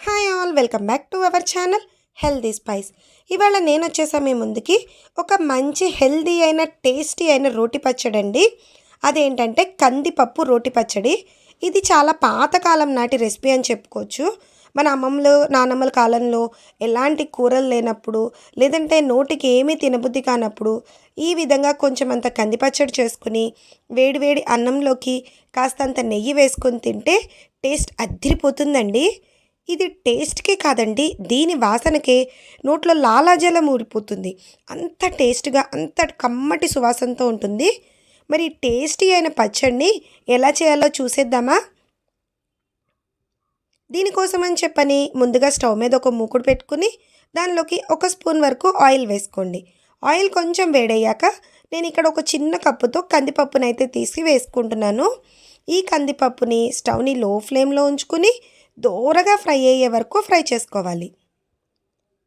Hi all welcome back to our channel healthy spice ఇవాళ నేను వచ్చేసా మీ ముందుకి ఒక మంచి హెల్దీ అయిన టేస్టీ అయిన రోటి పచ్చడి అండి. అదేంటంటే కందిపప్పు రోటి పచ్చడి. ఇది చాలా పాతకాలం నాటి రెసిపీ అని చెప్పుకోవచ్చు. మన అమ్మమ్మలు నానమ్మల కాలంలో ఎలాంటి కూరలు లేనప్పుడు లేదంటే నోటికి ఏమీ తినబుద్ధి కానప్పుడు ఈ విధంగా కొంచెం అంత కంది పచ్చడి చేసుకుని వేడివేడి అన్నంలోకి కాస్తంత నెయ్యి వేసుకొని తింటే టేస్ట్ అద్దిరిపోతుందండి ఇది టేస్ట్కే కాదండి దీని వాసనకే నోట్లో లాలాజలం ఊరిపోతుంది. అంత టేస్ట్గా అంత కమ్మటి సువాసనతో ఉంటుంది. మరి టేస్టీ అయిన పచ్చడిని ఎలా చేయాలో చూసేద్దామా? దీనికోసం అని చెప్పని ముందుగా స్టవ్ మీద ఒక మూకుడు పెట్టుకుని దానిలోకి ఒక స్పూన్ వరకు ఆయిల్ వేసుకోండి. ఆయిల్ కొంచెం వేడయ్యాక నేను ఇక్కడ ఒక చిన్న కప్పుతో కందిపప్పునైతే తీసి వేసుకుంటున్నాను. ఈ కందిపప్పుని స్టవ్ని లో ఫ్లేమ్లో ఉంచుకుని దోరగా ఫ్రై అయ్యే వరకు ఫ్రై చేసుకోవాలి.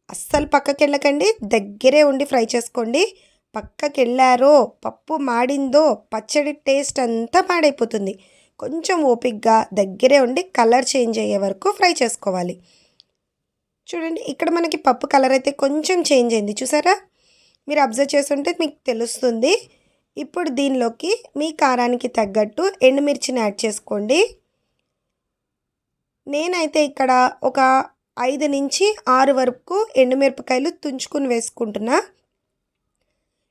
అస్సలు పక్కకి వెళ్ళకండి దగ్గరే ఉండి ఫ్రై చేసుకోండి. పక్కకి వెళ్ళారో పప్పు మాడిందో పచ్చడి టేస్ట్ అంతా పాడైపోతుంది. కొంచెం ఓపిక్గా దగ్గరే ఉండి కలర్ చేంజ్ అయ్యే వరకు ఫ్రై చేసుకోవాలి. చూడండి ఇక్కడ మనకి పప్పు కలర్ అయితే కొంచెం చేంజ్ అయింది. చూసారా? మీరు అబ్జర్వ్ చేస్తుంటే మీకు తెలుస్తుంది. ఇప్పుడు దీనిలోకి మీ కారానికి తగ్గట్టు ఎండుమిర్చిని యాడ్ చేసుకోండి. నేనైతే ఇక్కడ ఒక ఐదు నుంచి ఆరు వరకు ఎండుమిరపకాయలు తుంచుకుని వేసుకుంటున్నా.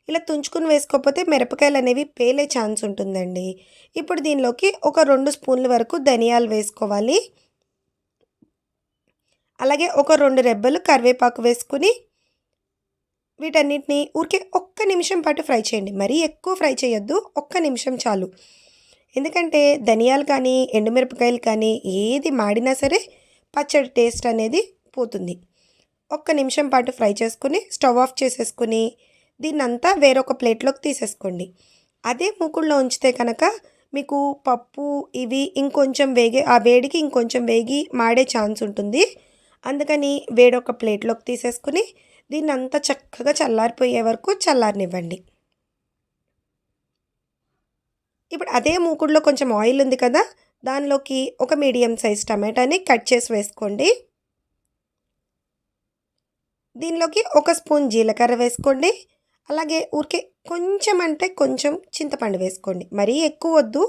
ఇలా తుంచుకుని వేసుకోకపోతే మిరపకాయలు అనేవి పేలే ఛాన్స్ ఉంటుందండి. ఇప్పుడు దీనిలోకి ఒక రెండు స్పూన్ల వరకు ధనియాలు వేసుకోవాలి. అలాగే ఒక రెండు రెబ్బలు కరివేపాకు వేసుకుని వీటన్నిటిని ఊరికే ఒక్క నిమిషం పాటు ఫ్రై చేయండి. మరీ ఎక్కువ ఫ్రై చేయొద్దు. ఒక్క నిమిషం చాలు. ఎందుకంటే ధనియాలు కానీ ఎండుమిరపకాయలు కానీ ఏది మాడినా సరే పచ్చడి టేస్ట్ అనేది పోతుంది. ఒక్క నిమిషం పాటు ఫ్రై చేసుకుని స్టవ్ ఆఫ్ చేసేసుకుని దీన్నంతా వేరొక ప్లేట్లోకి తీసేసుకోండి. అదే మూకుల్లో ఉంచితే కనుక మీకు పప్పు ఇవి ఇంకొంచెం వేగే ఆ వేడికి ఇంకొంచెం వేగి మాడే ఛాన్స్ ఉంటుంది. అందుకని వేడొక ప్లేట్లోకి తీసేసుకుని దీన్ని అంతా చక్కగా చల్లారిపోయే వరకు చల్లారనివ్వండి. ఇప్పుడు అదే మూకుడులో కొంచెం ఆయిల్ ఉంది కదా దానిలోకి ఒక మీడియం సైజ్ టమాటాని కట్ చేసి వేసుకోండి. దీనిలోకి ఒక స్పూన్ జీలకర్ర వేసుకోండి. అలాగే ఊరికే కొంచెం అంటే కొంచెం చింతపండు వేసుకోండి. మరీ ఎక్కువ వద్దు.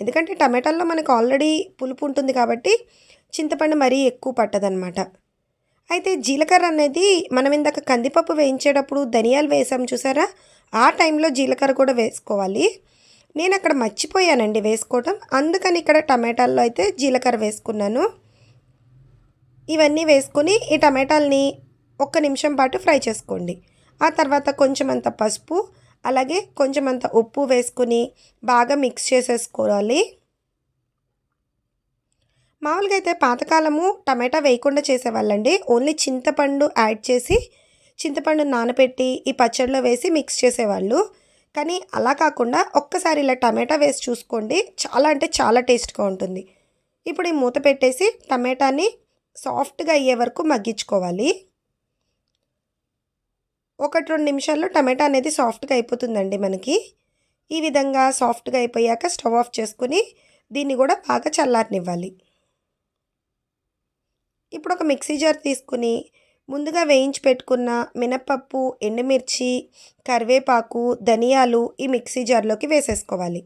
ఎందుకంటే టమాటాల్లో మనకు ఆల్రెడీ పులుపు ఉంటుంది కాబట్టి చింతపండు మరీ ఎక్కువ పట్టదనమాట అయితే జీలకర్ర అనేది మనం ఇందాక కందిపప్పు వేయించేటప్పుడు ధనియాలు వేసాం చూసారా? ఆ టైంలో జీలకర్ర కూడా వేసుకోవాలి. నేను అక్కడ మర్చిపోయానండి వేసుకోవటం. అందుకని ఇక్కడ టమాటాల్లో అయితే జీలకర్ర వేసుకున్నాను. ఇవన్నీ వేసుకుని ఈ టమాటాలని ఒక్క నిమిషం పాటు ఫ్రై చేసుకోండి. ఆ తర్వాత కొంచెం అంత పసుపు అలాగే కొంచెం అంత ఉప్పు వేసుకుని బాగా మిక్స్ చేసేసుకోవాలి. మామూలుగా అయితే పాతకాలము టమాటా వేయకుండా చేసేవాళ్ళండి. ఓన్లీ చింతపండు యాడ్ చేసి చింతపండు నానబెట్టి ఈ పచ్చడిలో వేసి మిక్స్ చేసేవాళ్ళు. కానీ అలా కాకుండా ఒక్కసారి ఇలా టమాటా వేసి చూసుకోండి. చాలా అంటే చాలా టేస్ట్గా ఉంటుంది. ఇప్పుడు ఈ మూత పెట్టేసి టమాటాని సాఫ్ట్గా అయ్యే వరకు మగ్గించుకోవాలి. ఒకటి రెండు నిమిషాల్లో టమాటా అనేది సాఫ్ట్గా అయిపోతుందండి మనకి. ఈ విధంగా సాఫ్ట్గా అయిపోయాక స్టవ్ ఆఫ్ చేసుకుని దీన్ని కూడా బాగా చల్లారనివ్వాలి. ఇప్పుడు ఒక మిక్సీ జార్ తీసుకుని ముందుగా వేయించి పెట్టుకున్న మినపప్పు ఎండుమిర్చి కరివేపాకు ధనియాలు ఈ మిక్సీ జార్లోకి వేసేసుకోవాలి.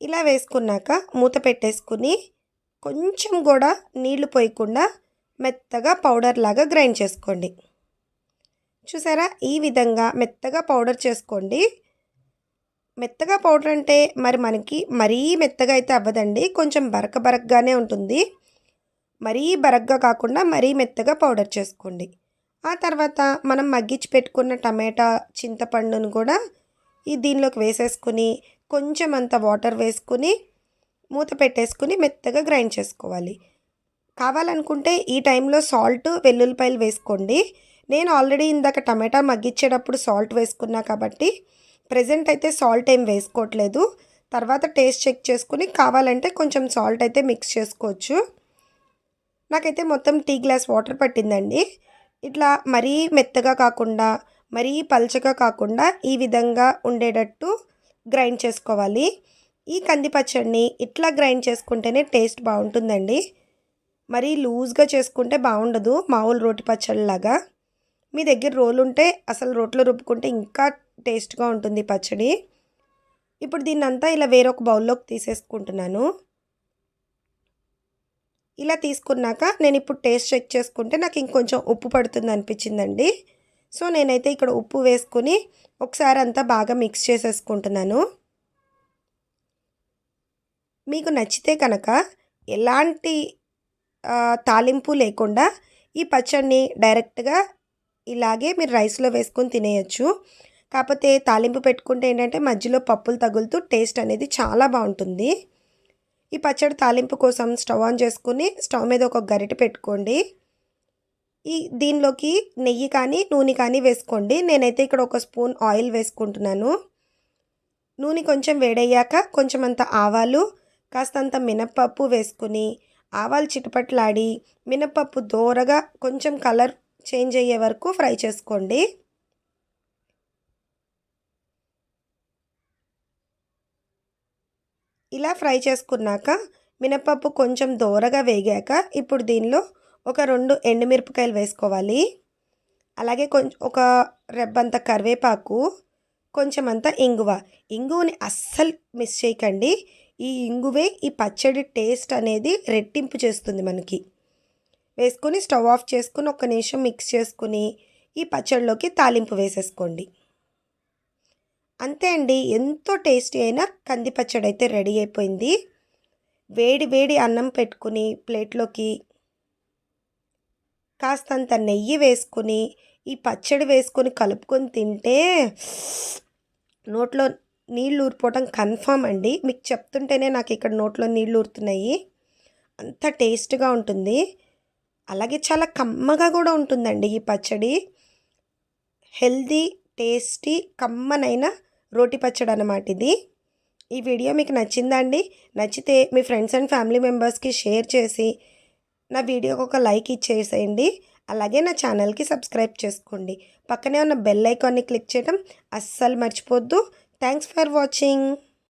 ఇలా వేసుకున్నాక మూత పెట్టేసుకుని కొంచెం కూడా నీళ్ళు పోయకుండా మెత్తగా పౌడర్ లాగా గ్రైండ్ చేసుకోండి. చూసారా? ఈ విధంగా మెత్తగా పౌడర్ చేసుకోండి. మెత్తగా పౌడర్ అంటే మరి మనకి మరీ మెత్తగా అయితే అవ్వదండి. కొంచెం బరక బరకగానే ఉంటుంది. మరీ బరగ్గా కాకుండా మరీ మెత్తగా పౌడర్ చేసుకోండి. ఆ తర్వాత మనం మగ్గించి పెట్టుకున్న టమాటా చింతపండును కూడా ఈ దీనిలోకి వేసేసుకుని కొంచెం అంత వాటర్ వేసుకుని మూత పెట్టేసుకుని మెత్తగా గ్రైండ్ చేసుకోవాలి. కావాలనుకుంటే ఈ టైంలో సాల్ట్ వెల్లుల్లిపాయలు వేసుకోండి. నేను ఆల్రెడీ ఇందాక టమాటా మగ్గించేటప్పుడు సాల్ట్ వేసుకున్నా కాబట్టి ప్రజెంట్ అయితే సాల్ట్ ఏం వేసుకోవట్లేదు. తర్వాత టేస్ట్ చెక్ చేసుకుని కావాలంటే కొంచెం సాల్ట్ అయితే మిక్స్ చేసుకోవచ్చు. నాకైతే మొత్తం టీ గ్లాస్ వాటర్ పట్టిందండి. ఇట్లా మరీ మెత్తగా కాకుండా మరీ పల్చగా కాకుండా ఈ విధంగా ఉండేటట్టు గ్రైండ్ చేసుకోవాలి. ఈ కంది పచ్చడిని ఇట్లా గ్రైండ్ చేసుకుంటేనే టేస్ట్ బాగుంటుందండి. మరీ లూజ్గా చేసుకుంటే బాగుండదు మామూలు రోటి పచ్చడిలాగా. మీ దగ్గర రోలు ఉంటే అసలు రోట్లో రుబ్బుకుంటే ఇంకా టేస్ట్గా ఉంటుంది పచ్చడి. ఇప్పుడు దీన్నంతా ఇలా వేరొక బౌల్లోకి తీసేసుకుంటున్నాను. ఇలా తీసుకున్నాక నేను ఇప్పుడు టేస్ట్ చెక్ చేసుకుంటే నాకు ఇంకొంచెం ఉప్పు పడుతుంది అనిపించిందండి. సో నేనైతే ఇక్కడ ఉప్పు వేసుకుని ఒకసారి అంతా బాగా మిక్స్ చేసేసుకుంటున్నాను. మీకు నచ్చితే కనుక ఎలాంటి తాలింపు లేకుండా ఈ పచ్చడిని డైరెక్ట్గా ఇలాగే మీరు రైస్లో వేసుకొని తినేయచ్చు. కాకపోతే తాలింపు పెట్టుకుంటే ఏంటంటే మధ్యలో పప్పులు తగులుతూ టేస్ట్ అనేది చాలా బాగుంటుంది. ఈ పచ్చడి తాలింపు కోసం స్టవ్ ఆన్ చేసుకుని స్టవ్ మీద ఒక గరిటె పెట్టుకోండి. ఈ దీనిలోకి నెయ్యి కానీ నూనె కానీ వేసుకోండి. నేనైతే ఇక్కడ ఒక స్పూన్ ఆయిల్ వేసుకుంటున్నాను. నూనె కొంచెం వేడయ్యాక కొంచెం అంత ఆవాలు కాస్తంత మినప్పప్పు వేసుకుని ఆవాలు చిటపట్లాడి మినప్పప్పు దోరగా కొంచెం కలర్ చేంజ్ అయ్యే వరకు ఫ్రై చేసుకోండి. ఇలా ఫ్రై చేసుకున్నాక మినపప్పు కొంచెం దోరగా వేగాక ఇప్పుడు దీనిలో ఒక రెండు ఎండుమిరపకాయలు వేసుకోవాలి. అలాగే కొంచెం ఒక రెబ్బంత కరివేపాకు కొంచెం అంత ఇంగువ. ఇంగువని అస్సలు మిస్ చేయకండి. ఈ ఇంగువే ఈ పచ్చడి టేస్ట్ అనేది రెట్టింపు చేస్తుంది మనకి. వేసుకొని స్టవ్ ఆఫ్ చేసుకుని ఒక నిమిషం మిక్స్ చేసుకుని ఈ పచ్చడిలోకి తాలింపు వేసేసుకోండి. అంతే అండి. ఎంతో టేస్టీ అయిన కంది పచ్చడి అయితే రెడీ అయిపోయింది. వేడి వేడి అన్నం పెట్టుకుని ప్లేట్లోకి కాస్తంత నెయ్యి వేసుకుని ఈ పచ్చడి వేసుకొని కలుపుకొని తింటే నోట్లో నీళ్ళు ఊరిపోవటం కన్ఫామ్ అండి. మీకు చెప్తుంటేనే నాకు ఇక్కడ నోట్లో నీళ్ళు ఊరుతున్నాయి. అంత టేస్ట్గా ఉంటుంది. అలాగే చాలా కమ్మగా కూడా ఉంటుందండి ఈ పచ్చడి. హెల్దీ టేస్టీ కమ్మనైన రోటి పచ్చడి అనమాట ఇది. ఈ వీడియో మీకు నచ్చిందా అండి నచ్చితే మీ ఫ్రెండ్స్ అండ్ ఫ్యామిలీ మెంబర్స్కి షేర్ చేసి నా వీడియోకి ఒక లైక్ ఇచ్చేసేయండి. అలాగే నా ఛానల్కి సబ్స్క్రైబ్ చేసుకోండి. పక్కనే ఉన్న బెల్ ఐకాన్ని క్లిక్ చేయడం అస్సలు మర్చిపోద్దు. Thanks for watching.